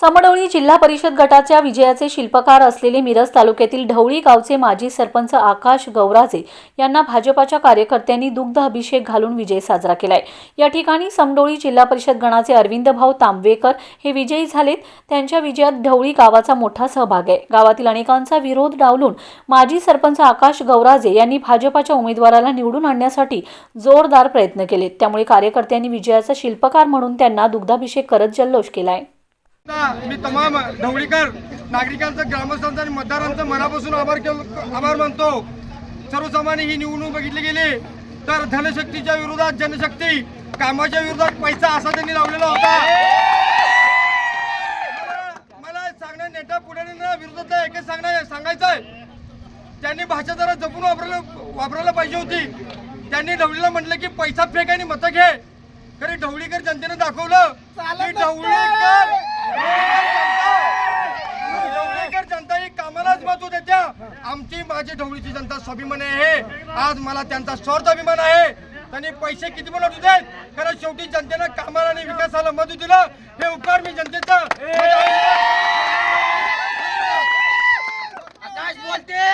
समडोळी जिल्हा परिषद गटाच्या विजयाचे शिल्पकार असलेले मिरज तालुक्यातील ढवळी गावचे माजी सरपंच आकाश गौराजे यांना भाजपाच्या कार्यकर्त्यांनी दुग्ध अभिषेक घालून विजय साजरा केलाय. या ठिकाणी समडोळी जिल्हा परिषद गणाचे अरविंद भाऊ तांबवेकर हे विजयी झालेत. त्यांच्या विजयात ढवळी गावाचा मोठा सहभाग आहे. गावातील अनेकांचा विरोध डावलून माजी सरपंच आकाश गौराजे यांनी भाजपाच्या उमेदवाराला निवडून आणण्यासाठी जोरदार प्रयत्न केले त्यामुळे कार्यकर्त्यांनी विजयाचा शिल्पकार म्हणून त्यांना दुग्धाभिषेक करत जल्लोष केलाय. मी तमाम ढवळीकर नागरिकांचं ग्रामस्थांचं आणि मतदारांचं मनापासून आभार केल- आभार मानतो. सर्वसामान्य ही निवडणूक बघितली गेली तर धनशक्तीच्या विरोधात जनशक्ती कामाच्या विरोधात पैसा असा त्यांनी लावलेला होता. मला- सांगणं नेता पुढाऱ्यांना विरोधात एकच सांगणं सांगायचं आहे त्यांनी भाषा जरा जपून वापरायला वापरायला पाहिजे होती. त्यांनी ढवळीला म्हटलं की पैसा फेक आणि मतं घे. खरे ढवळीकर जनतेने दाखवलं की ढवळीकर ढवळीकर जनता ही कामालाच महत्त्व देत्या आमची माझी ढवळीची जनता स्वाभिमान आहे. आज मला त्यांचा स्वार्थ अभिमान आहे. त्यांनी पैसे किती पण होते? कारण खरं शेवटी जनतेनं कामाला आणि विकासाला मत दिलं. हे उपकार मी जनतेचा. आकाश बोलते.